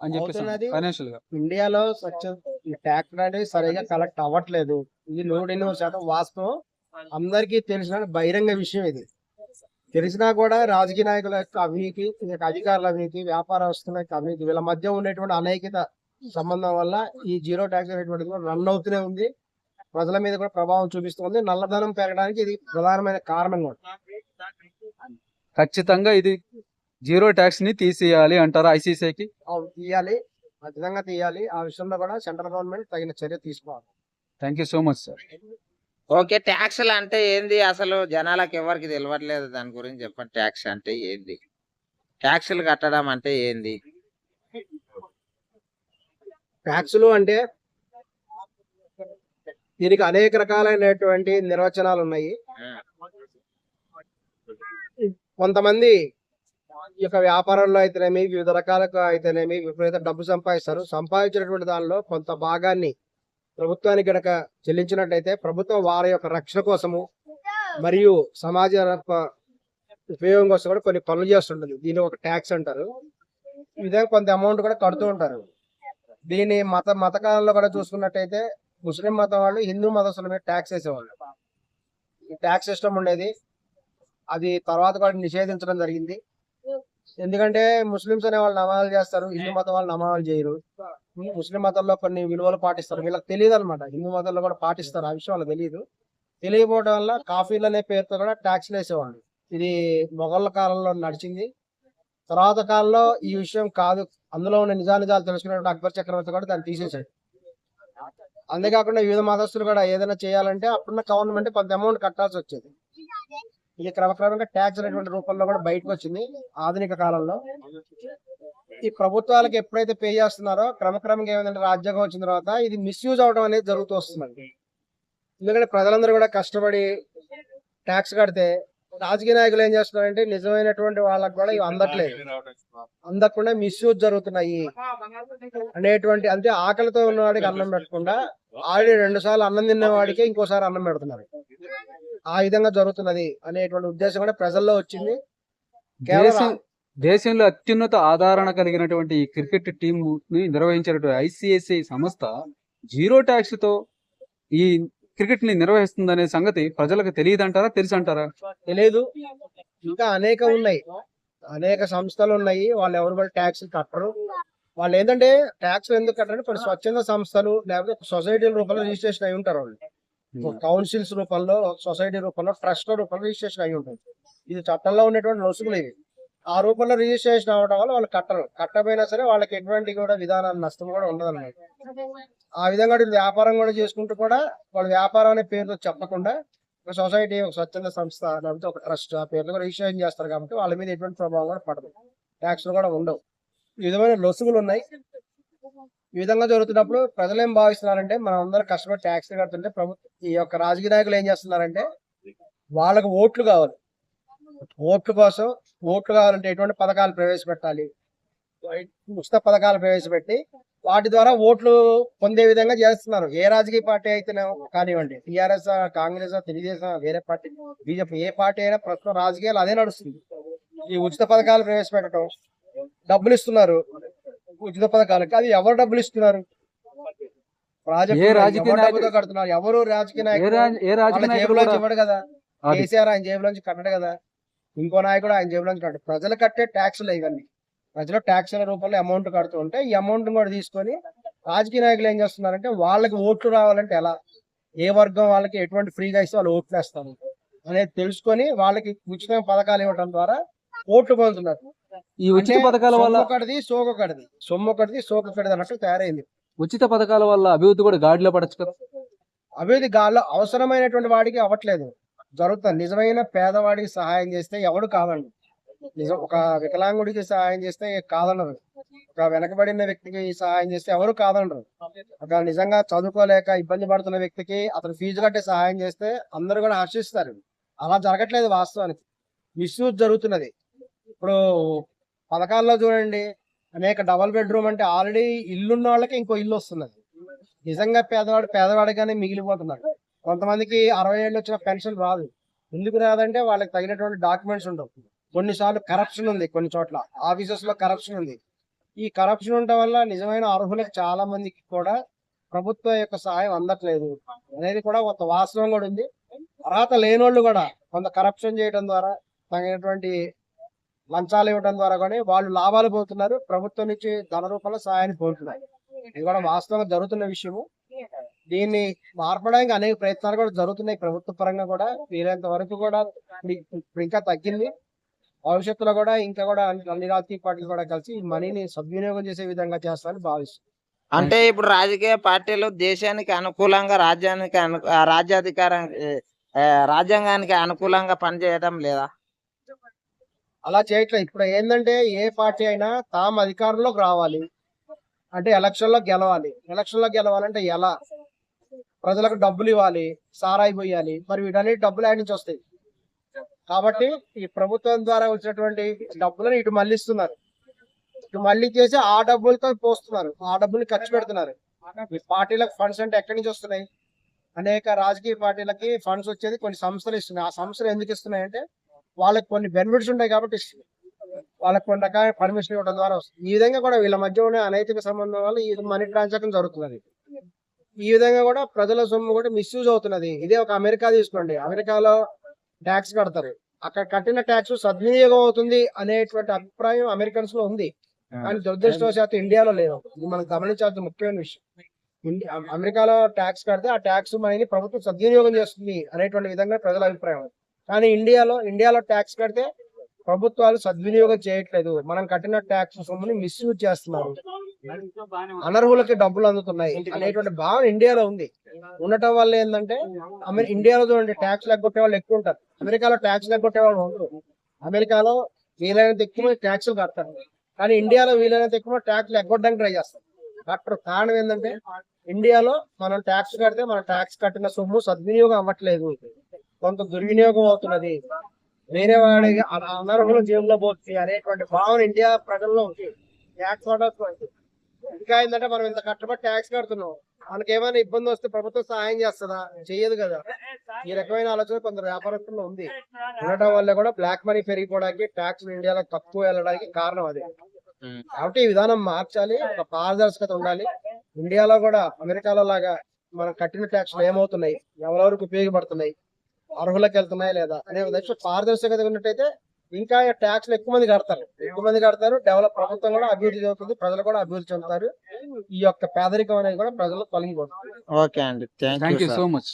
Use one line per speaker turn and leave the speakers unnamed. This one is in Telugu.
అని చెప్పేసి. ఫైనాన్షియల్గా.
ఇండియాలో ట్యాక్స్ అనేది సరిగా కలెక్ట్ అవ్వట్లేదు. ఇది నూట ఎనిమిది శాతం వాస్తవం. అందరికీ తెలిసిన బహిరంగ విషయం ఇది. తెలిసినా కూడా రాజకీయ నాయకుల యొక్క అవినీతి అధికారుల అవినీతి వ్యాపారస్తుల యొక్క అవినీతి వీళ్ళ మధ్య ఉండేటువంటి అనైక్యత సంబంధం వల్ల ఈ జీరో ట్యాక్స్ అనేటువంటిది కూడా రన్ అవుతూనే ఉంది. ప్రజల మీద కూడా ప్రభావం చూపిస్తుంది. నల్లధనం పెరగడానికి ఇది ప్రధానమైన కారణం కూడా.
ఖచ్చితంగా ఇది జీరో ట్యాక్స్ని తీసేయాలి అంటారా ఐసీసీకి
అవును, తీయాలి. ఖచ్చితంగా తీయాలి. ఆ విషయంలో కూడా సెంట్రల్ గవర్నమెంట్ తగిన చర్య తీసుకోవాలి.
Thank you so much sir
okay ట్యాక్స్లు అంటే ఏంది? అసలు జనాలకు ఎవరికి తెలియట్లేదు దాని గురించి చెప్పండి. ట్యాక్స్ అంటే ఏంది? ట్యాక్స్లు కట్టడం అంటే ఏంది?
ట్యాక్సులు అంటే దీనికి అనేక రకాలైనటువంటి నిర్వచనాలు ఉన్నాయి కొంతమంది ఈ యొక్క వ్యాపారంలో అయితేనేమి వివిధ రకాలుగా అయితేనేమి విపరీత డబ్బు సంపాదిస్తారు. సంపాదించినటువంటి దానిలో కొంత భాగాన్ని ప్రభుత్వానికి గనక చెల్లించినట్లయితే ప్రభుత్వం వారి యొక్క రక్షణ కోసము మరియు సమాజ ఉపయోగం కోసం కూడా కొన్ని పనులు చేస్తుంటుంది. దీని ఒక ట్యాక్స్ అంటారు. ఈ విధంగా కొంత అమౌంట్ కూడా కడుతూ ఉంటారు. దీని మత మత కాలంలో కూడా చూసుకున్నట్టయితే ముస్లిం మతం వాళ్ళు హిందూ మతస్థుల మీద ట్యాక్స్ వేసేవాళ్ళు. ఈ ట్యాక్స్ సిస్టమ్ ఉండేది. అది తర్వాత కూడా నిషేధించడం జరిగింది. ఎందుకంటే ముస్లిమ్స్ అనే వాళ్ళు నమాజులు చేస్తారు హిందూ మతం వాళ్ళు నమాజులు చేయరు. ముస్లిం మతంలో కొన్ని విలువలు పాటిస్తారు వీళ్ళకి తెలియదు అనమాట హిందూ మతంలో కూడా పాటిస్తారు ఆ విషయం వాళ్ళకి తెలియదు. తెలియకపోవడం వల్ల కాఫీలు అనే పేరుతో కూడా ట్యాక్స్లు వేసేవాళ్ళు. ఇది మొఘళ్ళ కాలంలో నడిచింది. తర్వాత కాలంలో ఈ విషయం కాదు. అందులో ఉన్న నిజానిజాలు తెలుసుకున్నటువంటి అక్బర్ చక్రవర్తి కూడా దాన్ని తీసేశాడు. అంతేకాకుండా వివిధ మతస్థులు కూడా ఏదైనా చేయాలంటే అప్పుడున్న గవర్నమెంట్ కొంత అమౌంట్ కట్టాల్సి వచ్చేది. ఇది క్రమక్రమంగా ట్యాక్స్ అనేటువంటి రూపంలో కూడా బయటకు వచ్చింది ఆధునిక కాలంలో. ఈ ప్రభుత్వాలకు ఎప్పుడైతే పే చేస్తున్నారో క్రమక్రమంగా ఏమైందంటే రాజ్యాంగం వచ్చిన తర్వాత ఇది మిస్యూజ్ అవడం అనేది జరుగుతూ వస్తుంది ఎందుకంటే ప్రజలందరూ కూడా కష్టపడి ట్యాక్స్ కడితే రాజకీయ నాయకులు ఏం చేస్తున్నారంటే నిజమైనటువంటి వాళ్ళకు కూడా ఇవి అందట్లేదు. అందకుండా మిస్యూజ్ జరుగుతున్నాయి. అనేటువంటి అంటే ఆకలితో ఉన్నవాడికి అన్నం పెట్టకుండా ఆల్రెడీ రెండు సార్లు అన్నం తిన్నవాడికి ఇంకోసారి అన్నం పెడుతున్నారు. ఆ విధంగా జరుగుతున్నది అనేటువంటి ఉద్దేశం కూడా ప్రజల్లో వచ్చింది.
దేశం దేశంలో అత్యున్నత ఆదరణ కలిగినటువంటి ఈ క్రికెట్ టీమ్ని నిర్వహించేటువంటి ఐసిఐసిఐ సంస్థ జీరో ట్యాక్స్తో ఈ క్రికెట్ని నిర్వహిస్తుందనే సంగతి ప్రజలకు తెలియదు అంటారా తెలుసు అంటారా
తెలియదు ఇంకా అనేక ఉన్నాయి. అనేక సంస్థలు ఉన్నాయి. వాళ్ళు ఎవరు కూడా ట్యాక్స్ కట్టరు. వాళ్ళు ఏంటంటే ట్యాక్స్ ఎందుకు కట్టరు? కొన్ని స్వచ్ఛంద సంస్థలు లేకపోతే సొసైటీల రూపంలో రిజిస్ట్రేషన్ అయి ఉంటారు వాళ్ళు. కౌన్సిల్స్ రూపంలో సొసైటీ రూపంలో ట్రస్ట్ రూపంలో రిజిస్ట్రేషన్ అయి ఉంటుంది. ఇది చట్టంలో ఉన్నటువంటి లొసుగులు ఇవి. ఆ రూపంలో రిజిస్ట్రేషన్ అవ్వడం వల్ల వాళ్ళు కట్టరు. కట్టపోయినా సరే వాళ్ళకి ఎటువంటి కూడా విధానాన్ని నష్టం కూడా ఉండదు అన్నమాట ఆ విధంగా వ్యాపారం కూడా చేసుకుంటూ కూడా వాళ్ళు వ్యాపారం అనే పేరుతో చెప్పకుండా ఒక సొసైటీ ఒక స్వచ్ఛంద సంస్థ లేకపోతే ఒక ట్రస్ట్ ఆ పేరుతో రిజిస్ట్రేషన్ చేస్తారు కాబట్టి వాళ్ళ మీద ఎటువంటి ప్రభావం కూడా పడదు. ట్యాక్స్లు కూడా ఉండవు. ఈ విధమైన లొసుగులు ఉన్నాయి. ఈ విధంగా జరుగుతున్నప్పుడు ప్రజలు ఏం భావిస్తున్నారంటే మనం అందరం కష్టపడి ట్యాక్స్ కడుతుంటే ప్రభుత్వం ఈ యొక్క రాజకీయ నాయకులు ఏం చేస్తున్నారంటే వాళ్ళకు ఓట్లు కావాలి. ఓట్ల కోసం ఓట్లు కావాలంటే ఎటువంటి పథకాలు ప్రవేశపెట్టాలి? ఉచిత పథకాలు ప్రవేశపెట్టి వాటి ద్వారా ఓట్లు పొందే విధంగా చేస్తున్నారు. ఏ రాజకీయ పార్టీ అయితే కానివ్వండి టీఆర్ఎస్ కాంగ్రెస్ తెలుగుదేశం వేరే పార్టీ బీజేపీ ఏ పార్టీ అయినా ప్రస్తుతం రాజకీయాలు అదే నడుస్తుంది. ఈ ఉచిత పథకాలు ప్రవేశపెట్టడం డబ్బులు ఇస్తున్నారు. ఉచిత పథకాలకి అది ఎవరు డబ్బులు ఇస్తున్నారు?
ఏ రాజకీయ నాయకుడు-
కడుతున్నారు? ఎవరు రాజకీయ నాయకుడు
నాయకుడు
జేబులోంచి ఇవ్వడు కదా. కేసీఆర్ ఆయన జేబులోంచి కట్టడు కదా. ఇంకో నాయకుడు ఆయన జేబులోంచి కట్టడు. ప్రజలు కట్టే ట్యాక్స్లు ఇవన్నీ. ప్రజలు ట్యాక్స్ల రూపంలో అమౌంట్ కడుతూ ఉంటే ఈ అమౌంట్ కూడా తీసుకొని రాజకీయ నాయకులు ఏం చేస్తున్నారంటే వాళ్ళకి ఓట్లు రావాలంటే ఎలా? ఏ వర్గం వాళ్ళకి ఎటువంటి ఫ్రీగా ఇస్తే వాళ్ళు ఓట్లు వేస్తారు? అనేది తెలుసుకొని వాళ్ళకి ఉచిత పథకాలు ఇవ్వడం ద్వారా ఓట్లు పొందుతున్నారు.
ఈ ఉచిత పథకాల వల్ల
ఒకటిది సోకు ఒకటిది సొమ్ము ఒకటిది సోకు ఒకటిది అన్నట్టు తయారైంది.
ఉచిత పథకాల వల్ల అభివృద్ధి కూడా గాడిలో పడచ్చు కదా?
అభివృద్ధి గాల్లో అవసరమైనటువంటి వాడికి అవ్వట్లేదు. జరుగుతుంది. నిజమైన పేదవాడికి సహాయం చేస్తే ఎవడు కాదండి. నిజం ఒక వికలాంగుడికి సహాయం చేస్తే కాదనరు. ఒక వెనకబడిన వ్యక్తికి సహాయం చేస్తే ఎవరు కాదనరు. ఒక నిజంగా చదువుకోలేక ఇబ్బంది పడుతున్న వ్యక్తికి అతను ఫీజు కట్టే సహాయం చేస్తే అందరూ కూడా హర్షిస్తారు. అలా జరగట్లేదు వాస్తవానికి. మిస్యూజ్ జరుగుతున్నది. ఇప్పుడు పథకాల్లో చూడండి అనేక డబల్ బెడ్రూమ్ అంటే ఆల్రెడీ ఇల్లున్న వాళ్ళకి ఇంకో ఇల్లు వస్తున్నది. నిజంగా పేదవాడు పేదవాడిగానే మిగిలిపోతున్నాడు కొంతమందికి అరవై ఏళ్ళు వచ్చిన పెన్షన్ రాదు. ఎందుకు రాదంటే వాళ్ళకి తగినటువంటి డాక్యుమెంట్స్ ఉండవు. కొన్నిసార్లు కరప్షన్ ఉంది కొన్ని చోట్ల. ఆఫీసెస్లో కరప్షన్ ఉంది. ఈ కరప్షన్ ఉండటం వల్ల నిజమైన అర్హులకు చాలా మందికి కూడా ప్రభుత్వం యొక్క సహాయం అందట్లేదు. అనేది కూడా కొంత వాస్తవం కూడా ఉంది. అర్హత లేనోళ్ళు కూడా కొంత కరప్షన్ చేయడం ద్వారా తగినటువంటి లంచాలు ఇవ్వడం ద్వారా కూడా వాళ్ళు లాభాలు పోతున్నారు ప్రభుత్వం నుంచి ధన రూపంలో సహాయాన్ని పొందుతున్నారు. ఇది కూడా వాస్తవంగా జరుగుతున్న విషయము. దీన్ని మార్పడానికి అనేక ప్రయత్నాలు కూడా జరుగుతున్నాయి. ప్రభుత్వ పరంగా కూడా వీలైనంత వరకు కూడా ఇప్పుడు- ఇంకా తగ్గింది. భవిష్యత్తులో కూడా ఇంకా కూడా అన్ని అన్ని రాజకీయ పార్టీలు కూడా కలిసి ఈ మనీని సద్వినియోగం చేసే విధంగా చేస్తారని భావిస్తుంది
అంటే ఇప్పుడు రాజకీయ పార్టీలు దేశానికి అనుకూలంగా రాజ్యానికి అను రాజ్యాధికారం రాజ్యాంగానికి అనుకూలంగా పనిచేయడం లేదా?
అలా చేయట్లేదు ఇప్పుడు ఏంటంటే ఏ పార్టీ అయినా తాము అధికారంలోకి రావాలి. అంటే ఎలక్షన్లో గెలవాలి. ఎలక్షన్లో గెలవాలంటే ఎలా? ప్రజలకు డబ్బులు ఇవ్వాలి. సారాయి పోయాలి. మరి వీటన్నిటి డబ్బులు ఆయన నుంచి వస్తాయి. కాబట్టి ఈ ప్రభుత్వం ద్వారా వచ్చినటువంటి డబ్బులను ఇటు మళ్ళిస్తున్నారు. ఇటు మళ్ళీ చేసి ఆ డబ్బులతో పోస్తున్నారు. ఆ డబ్బులు ఖర్చు పెడుతున్నారు. ఈ పార్టీలకు ఫండ్స్ అంటే ఎక్కడి నుంచి వస్తున్నాయి? అనేక రాజకీయ పార్టీలకి ఫండ్స్ వచ్చేది కొన్ని సంస్థలు ఇస్తున్నాయి. ఆ సంస్థలు ఎందుకు ఇస్తున్నాయి అంటే వాళ్ళకి కొన్ని బెనిఫిట్స్ ఉంటాయి కాబట్టి ఇస్తుంది వాళ్ళకి కొన్ని రకాల పర్మిషన్ ఇవ్వడం ద్వారా వస్తుంది. ఈ విధంగా కూడా వీళ్ళ మధ్య ఉన్న అనైతిక సంబంధం వల్ల ఈ మనీ ట్రాన్సాక్షన్ జరుగుతున్నది. ఈ విధంగా కూడా ప్రజల సొమ్ము కూడా మిస్యూజ్ అవుతున్నది. ఇదే ఒక అమెరికా తీసుకోండి. అమెరికాలో ట్యాక్స్ కడతారు. అక్కడ కట్టిన ట్యాక్స్ సద్వినియోగం అవుతుంది అనేటువంటి అభిప్రాయం అమెరికన్స్లో ఉంది కానీ దురదృష్టవశాత్తు ఇండియాలో లేదు. ఇది మనం గమనించాల్సిన ముఖ్యమైన విషయం. అమెరికాలో ట్యాక్స్ కడితే ఆ ట్యాక్స్ మనని ప్రభుత్వం సద్వినియోగం చేస్తుంది అనేటువంటి విధంగా ప్రజల అభిప్రాయం. కానీ ఇండియాలో ఇండియాలో ట్యాక్స్ కడితే ప్రభుత్వాలు సద్వినియోగం చేయట్లేదు. మనం కట్టిన ట్యాక్స్ సొమ్ముని మిస్యూజ్ చేస్తున్నారు. అనర్హులకి డబ్బులు అందుతున్నాయి అనేటువంటి భావన ఇండియాలో ఉంది. ఉండటం వల్ల ఏంటంటే ఇండియాలో చూడండి ట్యాక్స్ లెగ్గొట్టే వాళ్ళు ఎక్కువ ఉంటారు. అమెరికాలో ట్యాక్స్ లెగ్గొట్టే వాళ్ళు ఉండరు. అమెరికాలో వీలైనంత ఎక్కువ ట్యాక్సులు కడతారు. కానీ ఇండియాలో వీలైనంత ఎక్కువ ట్యాక్స్ ఎగ్గొట్టడానికి ట్రై చేస్తారు. కట్టరు కారణం ఏంటంటే ఇండియాలో మనం ట్యాక్స్ కడితే మన ట్యాక్స్ కట్టిన సొమ్ము సద్వినియోగం అవ్వట్లేదు. కొంత దుర్వినియోగం అవుతున్నది. వేరే వాడి అనర్హుల జేబులో పోతుంది అనేటువంటి భావన ఇండియా ప్రజల్లో ఉంది. ట్యాక్స్ ఆర్డర్స్ ఇంకా ఏంటంటే మనం ఇంత కష్టపడి ట్యాక్స్ కడుతున్నాం. మనకి ఏమైనా ఇబ్బంది వస్తే ప్రభుత్వం సహాయం చేస్తుందా? చెయ్యదు కదా. ఈ రకమైన ఆలోచన కొందరు వ్యాపారస్తుల్లో ఉంది. ఉండటం వల్ల కూడా బ్లాక్ మనీ పెరిగిపోవడానికి ట్యాక్స్ ఇండియాలో తక్కువ వెళ్ళడానికి కారణం అదే. కాబట్టి ఈ విధానం మార్చాలి. ఒక పారదర్శకత ఉండాలి. ఇండియాలో కూడా అమెరికాలో లాగా మనం కట్టిన ట్యాక్స్లు ఏమవుతున్నాయి? ఎవరెవరికి ఉపయోగపడుతున్నాయి? అర్హులకు వెళ్తున్నాయి లేదా అనే విధంగా పారదర్శకత ఉన్నట్టయితే ఇంకా ట్యాక్స్లు ఎక్కువ మంది కడతారు. ఎక్కువ మంది కడతారు. డెవలప్ ప్రభుత్వం కూడా అభివృద్ధి చెందుతుంది. ప్రజలు కూడా అభివృద్ధి చెందుతారు. ఈ యొక్క పేదరికం అనేది కూడా ప్రజలు తొలగిపోతుంది.
ఓకే అండి. Thank
you so much